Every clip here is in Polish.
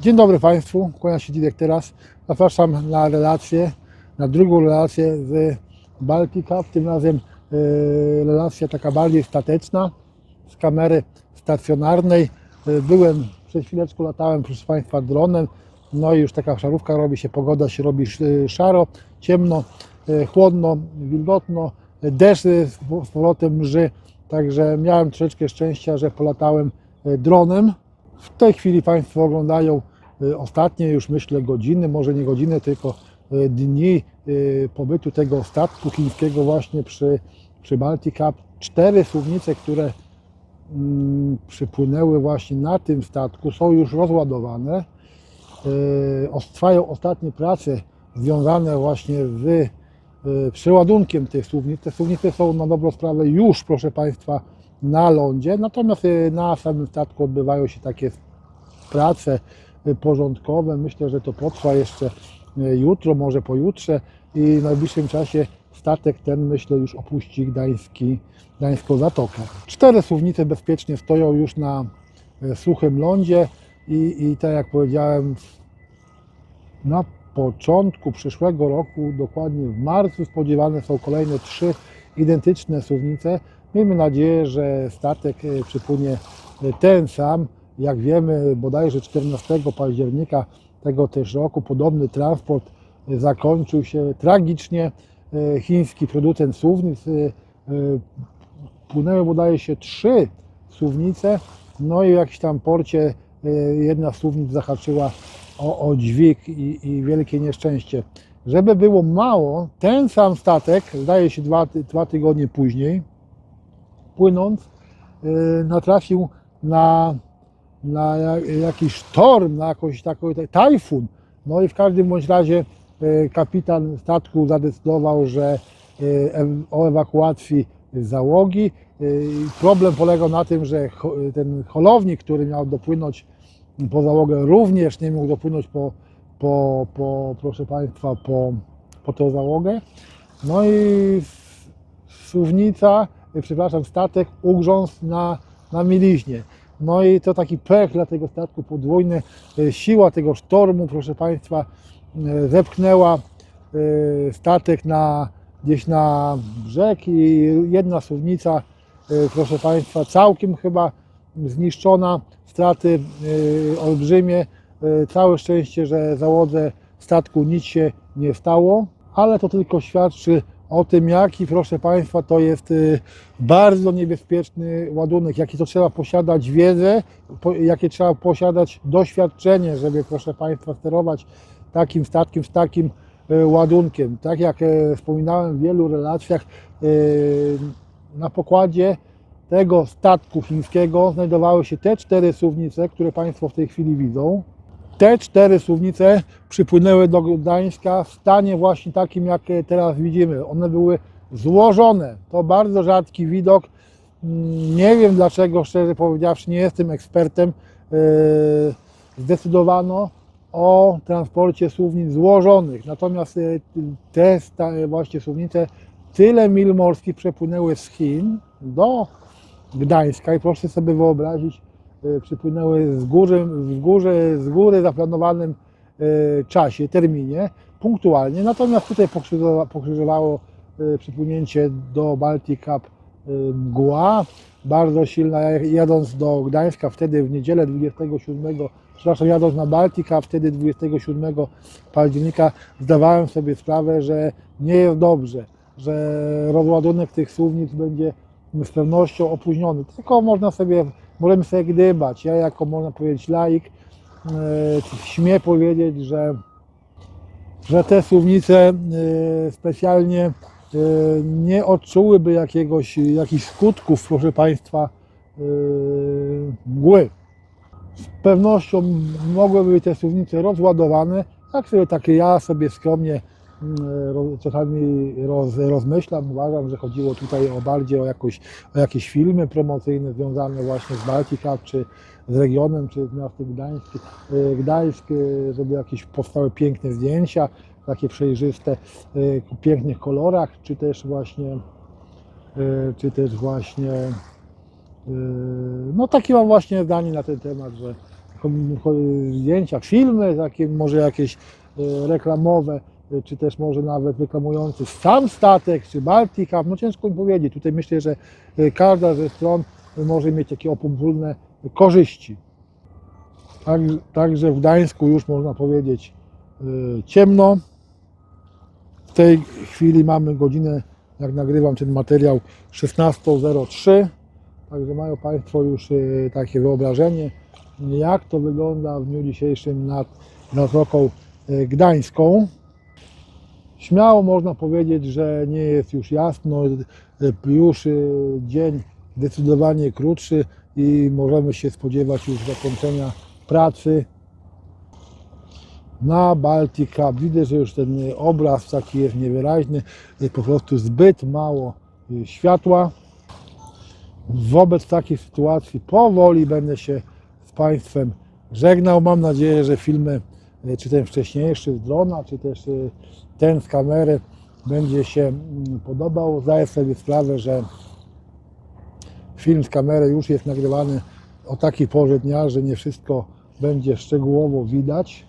Dzień dobry Państwu, kłania się Didek teraz. Zapraszam na relację, na drugą relację z Baltic Cup. Tym razem e, relacja taka bardziej stateczna, z kamery stacjonarnej. E, byłem, przez chwileczkę latałem, proszę Państwa, dronem. No i już taka szarówka robi się, pogoda się robi sz- szaro, ciemno, e, chłodno, wilgotno, e, deszcz e, z powrotem mrzy. Także miałem troszeczkę szczęścia, że polatałem e, dronem. W tej chwili Państwo oglądają y, ostatnie już myślę godziny, może nie godziny, tylko y, dni y, pobytu tego statku chińskiego właśnie przy, przy Baltic Cup. Cztery suwnice, które mm, przypłynęły właśnie na tym statku, są już rozładowane. Trwają ostatnie prace związane właśnie z przeładunkiem tych suwnic. Te suwnice są na dobrą sprawę już, proszę Państwa, na lądzie, natomiast y, na samym statku odbywają się takie prace y, porządkowe. Myślę, że to potrwa jeszcze y, jutro, może pojutrze i w najbliższym czasie statek ten, myślę, już opuści Gdański, Gdańską Zatokę. Cztery suwnice bezpiecznie stoją już na suchym lądzie i, i tak jak powiedziałem, na początku przyszłego roku, dokładnie w marcu, spodziewane są kolejne trzy identyczne suwnice. Miejmy nadzieję, że statek e, przypłynie e, ten sam. Jak wiemy, bodajże 14 października tego też roku podobny transport e, zakończył się tragicznie. Chiński producent suwnic e, płynęły bodajże się trzy suwnice, no i w jakimś tam porcie jedna z suwnic zahaczyła o, o dźwig i, i wielkie nieszczęście. Żeby było mało, ten sam statek, zdaje się dwa, dwa tygodnie później, płynąc, e, natrafił na, na ja- jakiś sztorm, na jakąś taką tajfun. No i w każdym bądź razie e, kapitan statku zadecydował, że em- o ewakuacji załogi. Problem polegał na tym, że ten holownik, który miał dopłynąć po załogę, również nie mógł dopłynąć po, po, po proszę Państwa, po, po tę załogę. No i suwnica, przepraszam, statek ugrzązł na, na mieliźnie. No i to taki pech dla tego statku podwójny. E, Siła tego sztormu, proszę Państwa, e, zepchnęła e, statek na, gdzieś na brzeg i jedna suwnica, e, proszę Państwa, całkiem chyba zniszczona, straty e, olbrzymie. E, Całe szczęście, że załodze statku nic się nie stało, ale to tylko świadczy o tym, jaki, proszę Państwa, to jest y, bardzo niebezpieczny ładunek, jaki to trzeba posiadać wiedzę, jakie trzeba posiadać doświadczenie, żeby, proszę Państwa, sterować takim statkiem, z takim y, ładunkiem. Tak jak e, wspominałem w wielu relacjach, y, na pokładzie tego statku chińskiego znajdowały się te cztery suwnice, które Państwo w tej chwili widzą. Te cztery suwnice przypłynęły do Gdańska w stanie właśnie takim, jak teraz widzimy. One były złożone. To bardzo rzadki widok. Mm, Nie wiem dlaczego, szczerze powiedziawszy, nie jestem ekspertem. Yy, Zdecydowano o transporcie suwnic złożonych. Natomiast yy, te sta- właśnie suwnice tyle mil morskich przepłynęły z Chin do Gdańska i proszę sobie wyobrazić, e, przypłynęły z góry, z góry, z góry zaplanowanym e, czasie, terminie, punktualnie. Natomiast tutaj pokrzyżowa- pokrzyżowało e, przypłynięcie do Baltic Cup e, mgła, bardzo silna, jadąc do Gdańska wtedy w niedzielę 27, przepraszam, jadąc na Baltic Cup wtedy 27 października zdawałem sobie sprawę, że nie jest dobrze, że rozładunek tych suwnic będzie z pewnością opóźniony. Tylko można sobie, możemy sobie gdybać. Ja jako, można powiedzieć, laik, e, śmiem powiedzieć, że, że te suwnice e, specjalnie e, nie odczułyby jakiegoś, jakichś skutków, proszę Państwa, e, mgły. Z pewnością mogłyby te suwnice rozładowane, tak sobie takie ja sobie skromnie ro- czasami roz, rozmyślam, uważam, że chodziło tutaj o bardziej o, jakoś, o jakieś filmy promocyjne związane właśnie z Baltic Cup, czy z regionem, czy z miastem Gdańsk, e, Gdańsk, e, żeby jakieś powstały piękne zdjęcia, takie przejrzyste, e, w pięknych kolorach, czy też właśnie, e, czy też właśnie, e, no takie mam właśnie zdanie na ten temat, że zdjęcia, filmy, takie może jakieś e, reklamowe, e, czy też może nawet reklamujący sam statek, czy Baltic Cup, no ciężko mi powiedzieć. Tutaj myślę, że e, każda ze stron może mieć takie opóźnione korzyści. Tak, także w Gdańsku już można powiedzieć e, ciemno. W tej chwili mamy godzinę, jak nagrywam ten materiał, 16.03. Także mają Państwo już e, takie wyobrażenie, jak to wygląda w dniu dzisiejszym nad Zatoką e, Gdańską. Śmiało można powiedzieć, że nie jest już jasno, już e, dzień zdecydowanie krótszy i możemy się spodziewać już zakończenia pracy na Baltic Cup. Widzę, że już ten obraz taki jest niewyraźny, po prostu zbyt mało e, światła. Wobec takiej sytuacji powoli będę się z Państwem żegnał. Mam nadzieję, że filmy, czy ten wcześniejszy z drona, czy też e, ten z kamery będzie się mm, podobał. Zdaję sobie sprawę, że film z kamery już jest nagrywany o takiej porze dnia, że nie wszystko będzie szczegółowo widać.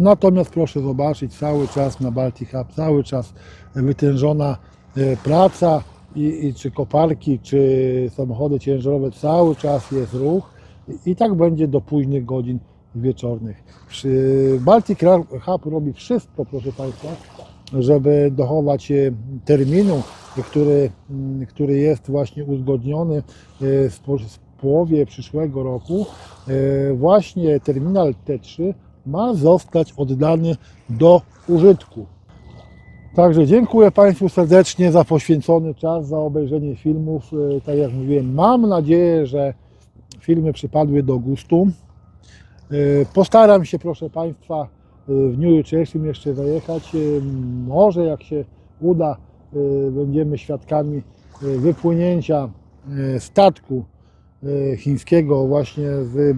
Natomiast proszę zobaczyć, cały czas na Baltic Hub, cały czas wytężona e, praca i, i czy koparki, czy samochody ciężarowe, cały czas jest ruch i tak będzie do późnych godzin wieczornych. Baltic Hub robi wszystko, proszę Państwa, żeby dochować e, terminu, który, mm, który jest właśnie uzgodniony e, w po- w połowie przyszłego roku. E, Właśnie terminal T3 ma zostać oddany do użytku. Także dziękuję Państwu serdecznie za poświęcony czas, za obejrzenie filmów. Tak jak mówiłem, mam nadzieję, że filmy przypadły do gustu. E, Postaram się, proszę Państwa, e, w dniu jutrzejszym jeszcze zajechać. E, Może jak się uda, będziemy świadkami wypłynięcia statku chińskiego właśnie z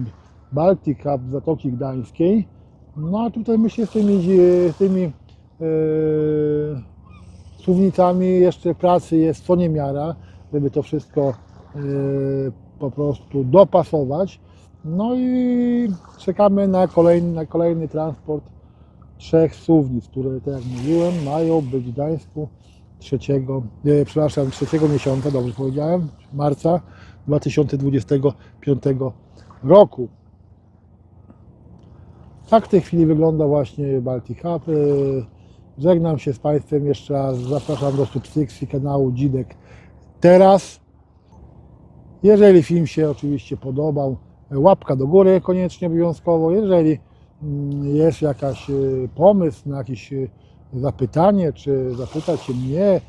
Baltic z Zatoki Gdańskiej. No a tutaj myślę z tymi, z tymi e, słownicami jeszcze pracy jest co niemiara, żeby to wszystko e, po prostu dopasować. No i czekamy na kolejny, na kolejny transport trzech suwnic, które, tak jak mówiłem, mają być w Gdańsku 3, e, przepraszam, 3 miesiąca, dobrze powiedziałem, marca 2025 roku. Tak w tej chwili wygląda właśnie Baltic Hub. E, Żegnam się z Państwem jeszcze raz. Zapraszam do subskrypcji kanału Dzidek teraz. Jeżeli film się oczywiście podobał, łapka do góry koniecznie obowiązkowo. Jeżeli mm, jest jakaś e, pomysł na jakieś e, zapytanie, czy zapytać się mnie, e,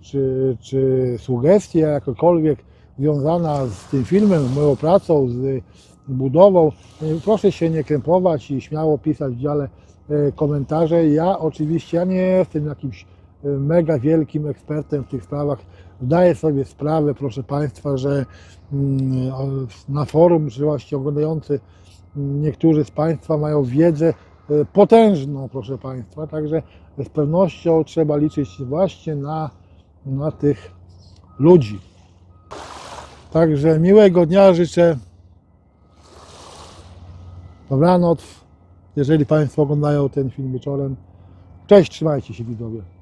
czy, czy sugestia jakakolwiek związana z tym filmem, moją pracą, z budową, proszę się nie krępować i śmiało pisać w dziale komentarze. Ja oczywiście ja nie jestem jakimś mega wielkim ekspertem w tych sprawach. Zdaję sobie sprawę, proszę Państwa, że mm, na forum, czy właśnie oglądający mm, niektórzy z Państwa mają wiedzę e, potężną, proszę Państwa, także z pewnością trzeba liczyć właśnie na, na tych ludzi. Także miłego dnia życzę. Dobranoc, jeżeli Państwo oglądają ten film wieczorem. Cześć, trzymajcie się widzowie.